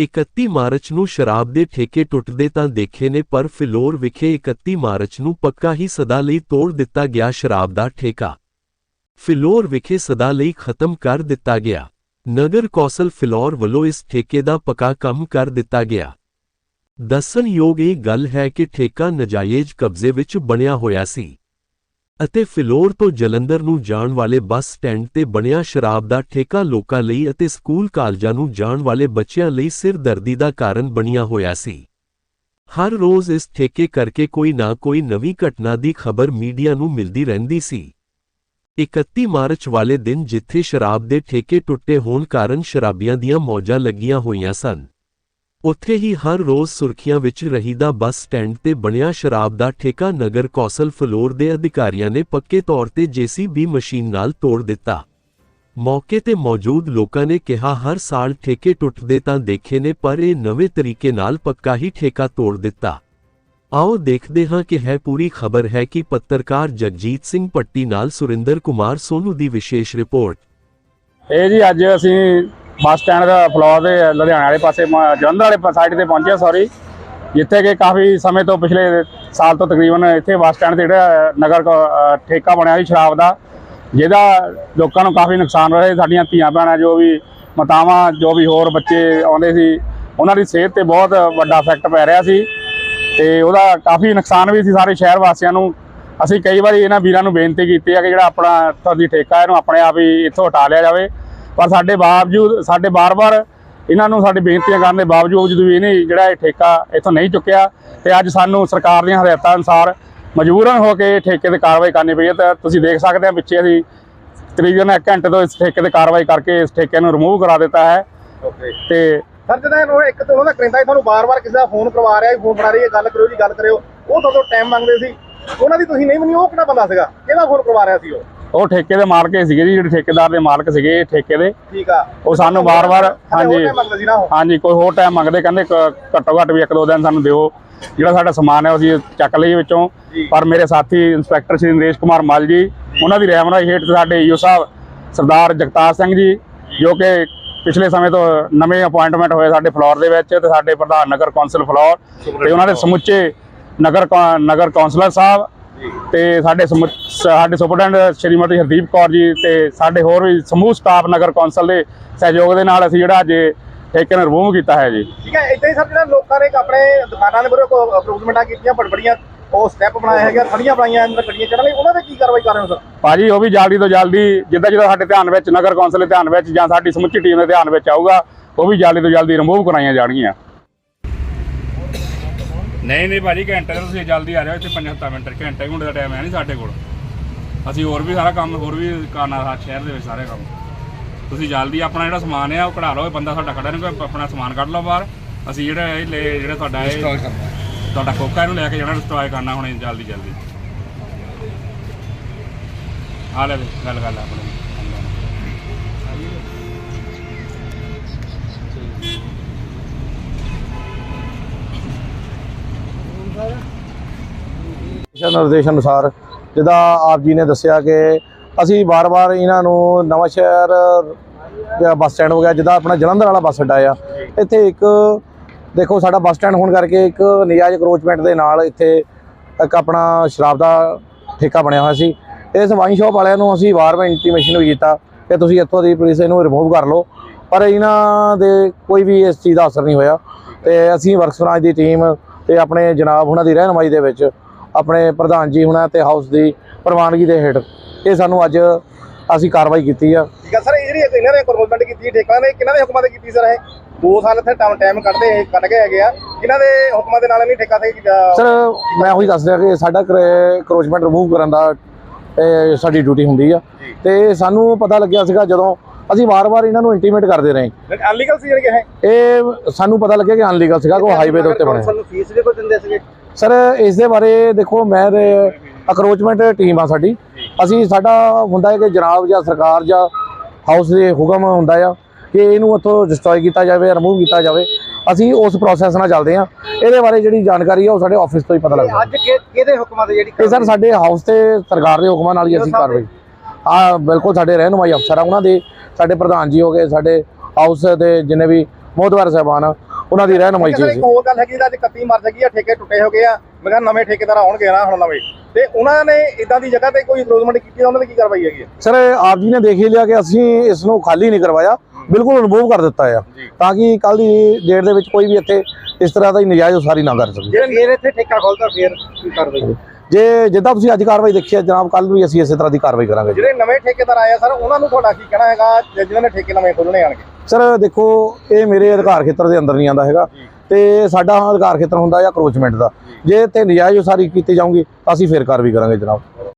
31 March ਨੂੰ ਸ਼ਰਾਬ ਦੇ ਠੇਕੇ ਟੁੱਟਦੇ ਤਾਂ ਦੇਖੇ ਨੇ, ਪਰ ਫਿਲੌਰ ਵਿਖੇ 31 ਮਾਰਚ ਨੂੰ ਪੱਕਾ ਹੀ ਸਦਾ ਲਈ ਤੋੜ ਦਿੱਤਾ ਗਿਆ ਸ਼ਰਾਬ ਦਾ ਠੇਕਾ। ਫਿਲੌਰ ਵਿਖੇ ਸਦਾ ਲਈ ਖਤਮ ਕਰ ਦਿੱਤਾ ਗਿਆ। ਨਗਰ ਕੌਸਲ ਫਿਲੌਰ ਵੱਲੋਂ ਇਸ ਠੇਕੇ ਦਾ ਪੱਕਾ ਕੰਮ ਕਰ ਦਿੱਤਾ ਗਿਆ। ਦੱਸਣਯੋਗ ਇਹ ਗੱਲ ਹੈ ਕਿ ਠੇਕਾ ਨਜਾਇਜ਼ ਕਬਜ਼ੇ ਵਿੱਚ ਬਣਿਆ ਹੋਇਆ ਸੀ। ਅਤੇ ਫਿਲੌਰ ਤੋਂ ਜਲੰਧਰ ਨੂੰ ਜਾਣ ਵਾਲੇ ਬੱਸ ਸਟੈਂਡ ਤੇ ਬਣਿਆ ਸ਼ਰਾਬ ਦਾ ਠੇਕਾ ਲੋਕਾਂ ਲਈ ਅਤੇ ਸਕੂਲ ਕਾਲਜਾਂ ਨੂੰ ਜਾਣ ਵਾਲੇ ਬੱਚਿਆਂ ਲਈ ਸਿਰਦਰਦੀ ਦਾ ਕਾਰਨ ਬਣਿਆ ਹੋਇਆ ਸੀ। ਹਰ ਰੋਜ਼ ਇਸ ਠੇਕੇ ਕਰਕੇ ਕੋਈ ਨਾ ਕੋਈ ਨਵੀਂ ਘਟਨਾ ਦੀ ਖਬਰ ਮੀਡੀਆ ਨੂੰ ਮਿਲਦੀ ਰਹਿੰਦੀ ਸੀ। 31 ਮਾਰਚ ਵਾਲੇ ਦਿਨ ਜਿੱਥੇ ਸ਼ਰਾਬ ਦੇ ਠੇਕੇ ਟੁੱਟੇ ਹੋਣ ਕਾਰਨ ਸ਼ਰਾਬੀਆਂ ਦੀਆਂ ਮੌਜਾਂ ਲੱਗੀਆਂ ਹੋਈਆਂ ਸਨ। ਉੱਥੇ ਹੀ ਹਰ ਰੋਜ਼ ਸੁਰਖੀਆਂ ਵਿੱਚ ਰਹੀਦਾ ਬੱਸ ਸਟੈਂਡ ਤੇ ਬਣਿਆ ਸ਼ਰਾਬ ਦਾ ਠੇਕਾ ਨਗਰ ਕੌਸਲ ਫਲੋਰ ਦੇ ਅਧਿਕਾਰੀਆਂ ਨੇ ਪੱਕੇ ਤੌਰ ਤੇ ਜੀਸੀਬੀ ਮਸ਼ੀਨ ਨਾਲ ਤੋੜ ਦਿੱਤਾ। ਮੌਕੇ ਤੇ ਮੌਜੂਦ ਲੋਕਾਂ ਨੇ ਕਿਹਾ, ਹਰ ਸਾਲ ਠੇਕੇ ਟੁੱਟਦੇ ਤਾਂ ਦੇਖੇ ਨੇ, ਪਰ ਇਹ ਨਵੇਂ ਤਰੀਕੇ ਨਾਲ ਪੱਕਾ ਹੀ ਠੇਕਾ ਤੋੜ ਦਿੱਤਾ। ਆਓ ਦੇਖਦੇ ਹਾਂ ਕਿ ਹੈ ਪੂਰੀ ਖਬਰ ਹੈ ਕਿ ਪੱਤਰਕਾਰ ਜਗਜੀਤ ਸਿੰਘ ਪੱਟੀ ਨਾਲ ਸੁਰਿੰਦਰ ਕੁਮਾਰ ਸੋਨੂ ਦੀ ਵਿਸ਼ੇਸ਼ ਰਿਪੋਰਟ। ਇਹ ਜੀ ਅੱਜ ਅਸੀਂ ਬੱਸ ਸਟੈਂਡ ਦਾ ਫਲੋਰ ਦੇ ਲੁਧਿਆਣਾ ਵਾਲੇ ਪਾਸੇ ਜਲੰਧਰ ਵਾਲੇ ਸਾਈਡ ਤੇ ਪਹੁੰਚਿਆ ਸੌਰੀ ਜਿੱਥੇ ਕਿ ਕਾਫੀ ਸਮੇਂ ਤੋਂ ਪਿਛਲੇ ਸਾਲ ਤੋਂ ਤਕਰੀਬਨ ਇੱਥੇ ਬੱਸ ਸਟੈਂਡ ਤੇ ਜਿਹੜਾ, ਨਗਰ ਠੇਕਾ ਬਣਿਆ ਸੀ ਸ਼ਰਾਬ ਦਾ, ਜਿਹਦਾ ਲੋਕਾਂ ਨੂੰ ਕਾਫੀ ਨੁਕਸਾਨ ਹੋ ਰਿਹਾ ਸਾਡੀਆਂ ਧੀਆਂ ਭੈਣਾਂ ਜੋ ਵੀ ਮਾਤਾਵਾਂ, ਜੋ ਵੀ ਹੋਰ ਬੱਚੇ ਆਉਂਦੇ ਸੀ, ਉਹਨਾਂ ਦੀ ਸਿਹਤ ਤੇ ਬਹੁਤ ਵੱਡਾ ਇਫੈਕਟ ਪੈ ਰਿਹਾ ਸੀ ਤੇ ਉਹਦਾ ਕਾਫੀ ਨੁਕਸਾਨ ਵੀ ਸੀ ਸਾਰੇ ਸ਼ਹਿਰ ਵਾਸੀਆਂ ਨੂੰ। ਅਸੀਂ ਕਈ ਵਾਰੀ ਇਹਨਾਂ ਵੀਰਾਂ ਨੂੰ ਬੇਨਤੀ ਕੀਤੀ ਹੈ ਕਿ ਜਿਹੜਾ ਆਪਣਾ ਤੁਹਾਡੀ ਠੇਕਾ ਇਹਨੂੰ ਆਪਣੇ ਆਪ ਹੀ ਇੱਥੋਂ ਹਟਾ ਲਿਆ ਜਾਵੇ। ਪਰ ਸਾਡੇ ਬਾਵਜੂਦ ਸਾਡੇ ਬਾਰ-ਬਾਰ ਇਹਨਾਂ ਨੂੰ ਸਾਡੀ ਬੇਨਤੀਆਂ ਕਰਨ ਦੇ ਬਾਵਜੂਦ ਵੀ ਇਹਨੇ ਜਿਹੜਾ ਇਹ ਠੇਕਾ ਇੱਥੋਂ ਨਹੀਂ ਚੁੱਕਿਆ ਤੇ ਅੱਜ ਸਾਨੂੰ ਸਰਕਾਰ ਦੀਆਂ ਹਦਾਇਤਾਂ ਅਨੁਸਾਰ ਮਜਬੂਰਨ ਹੋ ਕੇ ਠੇਕੇ ਤੇ ਕਾਰਵਾਈ ਕਰਨੀ ਪਈ ਹੈ ਤਾਂ ਤੁਸੀਂ ਦੇਖ ਸਕਦੇ ਹੋ ਪਿੱਛੇ ਅਸੀਂ ਤਕਰੀਬਨ 1 ਘੰਟੇ ਤੋਂ ਇਸ ਠੇਕੇ ਤੇ ਕਾਰਵਾਈ ਕਰਕੇ ਇਸ ਠੇਕੇ ਨੂੰ ਰਿਮੂਵ ਕਰਾ ਦਿੱਤਾ ਹੈ। ਓਕੇ ਤੇ ਸਰ ਜਦੋਂ ਇੱਕ ਤਾਂ ਉਹਨਾਂ ਦਾ ਕਰਿੰਦਾ ਤੁਹਾਨੂੰ ਬਾਰ-ਬਾਰ ਕਿਸੇ ਦਾ ਫੋਨ ਕਰਵਾ ਰਿਹਾ ਫੋਨ ਫੜਾ ਰਹੀ ਹੈ ਗੱਲ ਕਰਿਓ ਜੀ ਗੱਲ ਕਰਿਓ। ਉਹ ਤੁਹਾਡੇ ਟਾਈਮ ਮੰਗਦੇ ਸੀ। ਉਹਨਾਂ ਦੀ ਤੁਸੀਂ ਨਹੀਂ ਮੰਨੀ ਉਹ ਕਿਹੜਾ ਬੰਦਾ ਸੀਗਾ? ਕਿਹਦਾ ਫੋਨ ਕਰਵਾ ਰਿਹਾ ਸੀ ਉਹ? ਉਹ ਠੇਕੇ ਦੇ ਮਾਲਕ ਹੀ ਸੀਗੇ ਜੀ ਜਿਹੜੇ ਠੇਕੇਦਾਰ ਦੇ ਮਾਲਕ ਸੀਗੇ ਠੇਕੇ ਦੇ। ਠੀਕ ਆ। ਉਹ ਸਾਨੂੰ ਵਾਰ-ਵਾਰ ਹਾਂਜੀ। ਹਾਂਜੀ ਕੋਈ ਹੋਰ ਟਾਈਮ ਮੰਗਦੇ ਕਹਿੰਦੇ ਘੱਟੋ ਘੱਟ ਵੀ ਇੱਕ ਦੋ ਦਿਨ ਸਾਨੂੰ ਦਿਓ। ਜਿਹੜਾ ਸਾਡਾ ਸਮਾਨ ਹੈ ਅਸੀਂ ਚੱਕ ਲਈਏ ਵਿੱਚੋਂ। ਪਰ ਮੇਰੇ ਸਾਥੀ ਇੰਸਪੈਕਟਰ ਸ਼੍ਰੀ ਨਰੇਸ਼ ਕੁਮਾਰ ਮਲ ਜੀ ਉਹਨਾਂ ਦੀ ਰਹਿਨਮਾਈ ਹੇਠ ਸਾਡੇ ਈਓ ਸਾਹਿਬ ਸਰਦਾਰ ਜਗਤਾਰ ਸਿੰਘ ਜੀ ਜੋ। ਕਿ ਪਿਛਲੇ ਸਮੇਂ ਤੋਂ ਨਵੇਂ ਅਪਾਇੰਟਮੈਂਟ ਹੋਏ ਸਾਡੇ ਫਲੋਰ ਦੇ ਵਿੱਚ ਤੇ ਸਾਡੇ ਪ੍ਰਧਾਨ ਨਗਰ ਕੌਂਸਲ ਫਲੋਰ ਤੇ ਉਹਨਾਂ ਦੇ ਸਮੁੱਚੇ ਨਗਰ ਨਗਰ ਕੌਂਸਲਰ ਸਾਹਿਬ ਤੇ ਸਾਡੇ ਸਾਡੇ ਸੁਪਰਡੈਂਟ ਸ਼੍ਰੀਮਤੀ ਹਰਦੀਪ ਕੌਰ ਜੀ ਤੇ ਸਾਡੇ ਹੋਰ ਵੀ ਸਮੂਹ ਸਟਾਫ ਨਗਰ ਕੌਂਸਲ ਦੇ ਸਹਿਯੋਗ ਦੇ ਨਾਲ ਅਸੀਂ ਜਿਹੜਾ ਅੱਜ ਠੇਕੇ ਨੂੰ ਰਿਮੂਵ ਕੀਤਾ ਹੈ ਜੀ। ਠੀਕ ਹੈ ਇਦਾਂ ਹੀ ਸਰ ਜਿਹੜਾ ਲੋਕਾਂ ਨੇ ਆਪਣੇ ਦੁਕਾਨਾਂ ਦੇ ਬਾਰੇ ਅਪਰੂਵਮੈਂਟਾਂ ਕੀਤੀਆਂ ਬੜਬੜੀਆਂ ਉਹ ਸਟੈਪ ਬਣਾਏ ਹੈਗੇ ਥੜੀਆਂ ਬਣਾਈਆਂ ਅੰਦਰ ਗੱਡੀਆਂ ਚੜ੍ਹਨ ਲਈ ਉਹਨਾਂ ਤੇ ਕੀ ਕਾਰਵਾਈ ਕਰ ਰਹੇ ਹੋ ਸਰ? ਭਾਜੀ ਉਹ ਵੀ ਜਲਦੀ ਤੋਂ ਜਲਦੀ ਜਿੱਦਾਂ ਜਿੱਦਾਂ ਸਾਡੇ ਧਿਆਨ ਵਿੱਚ ਨਗਰ ਕੌਂਸਲ ਦੇ ਧਿਆਨ ਵਿੱਚ ਜਾਂ ਸਾਡੀ ਸਮੁੱਚੀ ਟੀਮ ਦੇ ਧਿਆਨ ਵਿੱਚ ਆਊਗਾ ਉਹ ਵੀ ਜਲਦੀ ਤੋਂ ਜਲਦੀ ਰਿਮੂਵ ਕਰਾਈਆਂ ਜਾਣਗੀਆਂ। ਨਹੀਂ ਨਹੀਂ ਭਾਜੀ ਘੰਟੇ ਤੋਂ ਤੁਸੀਂ ਜਲਦੀ ਆ ਜਾਓ ਇੱਥੇ 5-7 ਮਿੰਟ ਘੰਟੇ ਘੁੰਟੇ ਦਾ ਟਾਈਮ ਹੈ ਨਹੀਂ ਸਾਡੇ ਕੋਲ। ਅਸੀਂ ਹੋਰ ਵੀ ਸਾਰਾ ਕੰਮ ਹੋਰ ਵੀ ਕਰਨਾ ਸਾ ਸ਼ਹਿਰ ਦੇ ਵਿੱਚ ਸਾਰੇ ਕੰਮ। ਤੁਸੀਂ ਜਲਦੀ ਆਪਣਾ ਜਿਹੜਾ ਸਮਾਨ ਹੈ ਉਹ ਕਢਾ ਲਓ ਇਹ ਬੰਦਾ ਸਾਡਾ ਖੜਾ ਨਹੀਂ ਕੋਈ ਆਪਣਾ ਸਮਾਨ ਕੱਢ ਲਓ ਬਾਹਰ। ਅਸੀਂ ਜਿਹੜਾ ਇਹ ਲੈ ਜਿਹੜਾ ਤੁਹਾਡਾ ਇਹ ਤੁਹਾਡਾ ਕੋਕਾ ਇਹਨੂੰ ਲੈ ਕੇ ਜਾਣਾ ਡਿਸਟਰੋਏ ਕਰਨਾ ਹੁਣ ਜਲਦੀ ਜਲਦੀ। ਆ ਲੈ ਵੀ, ਗੱਲ ਕਰ ਲੈ ਆਪਣੇ। ਦਿਸ਼ਾ ਨਿਰਦੇਸ਼ ਅਨੁਸਾਰ, ਜਿੱਦਾਂ ਆਪ ਜੀ ਨੇ ਦੱਸਿਆ ਕਿ ਅਸੀਂ ਵਾਰ-ਵਾਰ ਇਹਨਾਂ ਨੂੰ ਨਵਾਂ ਸ਼ਹਿਰ, ਜਾਂ ਬੱਸ ਸਟੈਂਡ ਹੋ ਗਿਆ ਜਿੱਦਾਂ ਆਪਣਾ ਜਲੰਧਰ ਵਾਲਾ ਬੱਸ ਅੱਡਾ ਆ, ਇੱਥੇ ਇੱਕ, ਦੇਖੋ ਸਾਡਾ ਬੱਸ ਸਟੈਂਡ ਹੋਣ ਕਰਕੇ ਇੱਕ ਨਜਾਇਜ਼ ਅਕਰੋਚਮੈਂਟ ਦੇ ਨਾਲ ਇੱਥੇ ਇੱਕ ਆਪਣਾ ਸ਼ਰਾਬ ਦਾ ਠੇਕਾ ਬਣਿਆ ਹੋਇਆ ਸੀ। ਇਸ ਵਾਈਨ ਸ਼ਾਪ ਵਾਲਿਆਂ ਨੂੰ ਅਸੀਂ ਵਾਰ-ਵਾਰ ਇੰਟੀਮੇਸ਼ਨ ਵੀ ਕੀਤਾ ਕਿ ਤੁਸੀਂ ਇੱਥੋਂ ਦੀ ਪੁਲਿਸ ਇਹਨੂੰ ਰਿਮੂਵ ਕਰ ਲਓ। ਪਰ ਇਹਨਾਂ ਦੇ ਕੋਈ ਵੀ ਇਸ ਚੀਜ਼ ਦਾ ਅਸਰ ਨਹੀਂ ਹੋਇਆ ਤੇ ਅਸੀਂ ਵਰਕਸ ਫਰਾਂਜ ਦੀ ਟੀਮ ਤੇ ਆਪਣੇ ਜਨਾਬ ਉਹਨਾਂ ਦੀ ਰਹਿਨਮਾਈ ਦੇ ਵਿੱਚ ਆਪਣੇ ਪ੍ਰਧਾਨ ਜੀ ਹੁਣਾਂ ਤੇ ਹਾਊਸ ਦੀ ਪ੍ਰਵਾਨਗੀ ਦੇ ਹੇਠ ਇਹ ਸਾਨੂੰ ਅੱਜ ਅਸੀਂ ਕਾਰਵਾਈ ਕੀਤੀ ਆ। ਠੀਕ ਸਰ ਇਹ ਜਿਹੜੀ ਇਹਨਾਂ ਨੇ ਅਪਰੂਵਮੈਂਟ ਕੀਤੀ ਠੇਕਾਂ ਨੇ ਕਿਹਨਾਂ ਦੇ ਹੁਕਮਾਂ ਤੇ ਕੀਤੀ ਸਰ ਇਹ? 2 ਸਾਲ ਇੱਥੇ ਟਾਈਮ ਟਾਈਮ ਕੱਢਦੇ ਕੱਢ ਕੇ ਹੈਗੇ ਆ। ਕਿਹਨਾਂ ਦੇ ਹੁਕਮਾਂ ਦੇ ਨਾਲ ਨਹੀਂ ਠੇਕਾ ਤੇ ਸਰ ਮੈਂ ਉਹੀ ਦੱਸ ਰਿਹਾ ਕਿ ਸਾਡਾ ਕਰੋਚਮੈਂਟ ਰਿਮੂਵ ਕਰਨ ਦਾ ਇਹ ਸਾਡੀ ਡਿਊਟੀ ਹੁੰਦੀ ਆ। ਤੇ ਸਾਨੂੰ ਪਤਾ ਲੱਗਿਆ ਸੀਗਾ ਜਦੋਂ ਅਸੀਂ ਵਾਰ-ਵਾਰ ਇਹਨਾਂ ਨੂੰ ਇੰਟੀਮੇਟ ਕਰਦੇ ਰਹੇ। ਅਨਲੀਗਲ ਸੀ ਜਿਹੜੇ ਇਹ? ਇਹ ਸਾਨੂੰ ਪਤਾ ਲੱਗਿਆ ਕਿ ਅਨਲੀਗਲ ਸੀਗਾ ਕੋਈ ਹਾਈਵੇ ਦੇ ਉੱਤੇ ਬਣਿਆ ਸਾਨੂੰ ਫੀਸ ਵੀ ਕੋਈ ਦਿੰਦੇ ਸੀਗੇ? ਸਰ ਇਸ ਦੇ ਬਾਰੇ ਦੇਖੋ ਮੈਂ ਅਕਰੋਚਮੈਂਟ ਟੀਮ ਆ ਸਾਡੀ। ਅਸੀਂ ਸਾਡਾ ਹੁੰਦਾ ਹੈ ਕਿ ਜਨਾਬ ਜਾਂ ਸਰਕਾਰ ਜਾਂ ਹਾਊਸ ਦੇ ਹੁਕਮ ਹੁੰਦਾ ਆ ਕਿ ਇਹਨੂੰ ਉੱਥੋਂ ਡਿਸਟਰੋਏ ਕੀਤਾ ਜਾਵੇ ਰਿਮੂਵ ਕੀਤਾ ਜਾਵੇ। ਅਸੀਂ ਉਸ ਪ੍ਰੋਸੈਸ ਨਾਲ ਚੱਲਦੇ ਆ ਇਹਦੇ ਬਾਰੇ ਜਿਹੜੀ ਜਾਣਕਾਰੀ ਆ ਉਹ ਸਾਡੇ ਆਫਿਸ ਤੋਂ ਹੀ ਪਤਾ ਲੱਗਦਾ। ਅੱਜ ਕਿ- ਕਿਹਦੇ ਹੁਕਮਾਂ ਤੇ ਜਿਹੜੀ ਇਹ ਸਰ ਸਾਡੇ ਹਾਊਸ ਤੇ ਸਰਕਾਰ ਦੇ ਹੁਕਮਾਂ ਨਾਲ ਹੀ ਅਸੀਂ ਕਾਰਵਾਈ ਆ ਬਿਲਕੁਲ ਸਾਡੇ ਰਹਿਨੁਮਾਈ ਅਫਸਰ ਆ ਉਹਨਾਂ ਦੇ। ਸਾਡੇ ਪ੍ਰਧਾਨ ਜੀ ਹੋ ਗਏ ਸਾਡੇ ਹਾਊਸ ਦੇ ਜਿੰਨੇ ਵੀ ਮੋਹਦਵਾਰ ਸਾਹਿਬਾਨ ਉਹਨਾਂ ਦੀ ਰਹਿਨਮਾਈ ਚ ਇੱਕ ਹੋਰ ਗੱਲ ਹੈਗੀ ਇਹਦਾ ਅੱਜ 31 ਮਾਰਚ ਹੈਗੀ ਆ ਠੇਕੇ ਟੁੱਟੇ ਹੋ ਗਏ ਆ। ਮੈਂ ਕਿਹਾ ਨਵੇਂ ਠੇਕੇਦਾਰ ਆਉਣਗੇ ਨਾ ਹੁਣ ਨਵੇਂ। ਤੇ ਉਹਨਾਂ ਨੇ ਇਦਾਂ ਦੀ ਜਗ੍ਹਾ ਤੇ ਕੋਈ ਇਨਕਰੋਚਮੈਂਟ ਕੀਤੀ ਉਹਨਾਂ ਦੀ ਕੀ ਕਾਰਵਾਈ ਹੈਗੀ ਸਰ ਆਪ ਜੀ ਨੇ ਦੇਖ ਹੀ ਲਿਆ ਕਿ ਅਸੀਂ ਇਸ ਨੂੰ ਖਾਲੀ ਨਹੀਂ ਕਰਵਾਇਆ ਬਿਲਕੁਲ ਰਿਮੂਵ ਕਰ ਦਿੱਤਾ ਆ। ਤਾਂ ਕਿ ਕੱਲ ਦੀ ਡੇਟ ਦੇ ਵਿੱਚ ਕੋਈ ਵੀ ਇੱਥੇ ਇਸ ਤਰ੍ਹਾਂ ਦਾ ਹੀ ਨਜਾਇਜ਼ ਉਸਾਰੀ ਨਾ ਕਰ ਸਕੇ। ਜੇ ਫੇਰ ਇੱਥੇ ਠੇਕਾ ਖੋਲਦਾ ਫੇਰ ਕੀ ਕਾਰਵਾਈ? ਜੇ ਜਿੱਦਾਂ ਤੁਸੀਂ ਅੱਜ ਕਾਰਵਾਈ ਦੇਖੀ ਹੈ ਜਨਾਬ ਕੱਲ ਵੀ ਅਸੀਂ ਇਸੇ ਤਰ੍ਹਾਂ ਦੀ ਕਾਰਵਾਈ ਕਰਾਂਗੇ ਜਿਹੜੇ ਨਵੇਂ ਠੇਕੇਦਾਰ ਆਏ ਆ ਸਰ ਉਹਨਾਂ ਨੂੰ ਤੁਹਾਡਾ ਕੀ ਕਹਿਣਾ ਹੈਗਾ? ਜੇ ਜਿਨ੍ਹਾਂ ਨੇ ਠੇਕੇ ਨਵੇਂ ਖੋਲਣੇ ਆਣਗੇ। ਸਰ ਦੇਖੋ ਇਹ ਮੇਰੇ ਅਧਿਕਾਰ ਖੇਤਰ ਦੇ ਅੰਦਰ ਨਹੀਂ ਆਉਂਦਾ ਹੈਗਾ ਤੇ ਸਾਡਾ ਅਧਿਕਾਰ ਖੇਤਰ ਹੁੰਦਾ ਆ ਕਰੋਚਮੈਂਟ ਦਾ। ਜੇ ਤੇ ਨਜਾਇਜ਼ ਉਸਾਰੀ ਕੀਤੀ ਜਾਊਗੀ ਤਾਂ ਅਸੀਂ ਫੇਰ ਕਾਰਵਾਈ ਕਰਾਂਗੇ ਜਨਾਬ।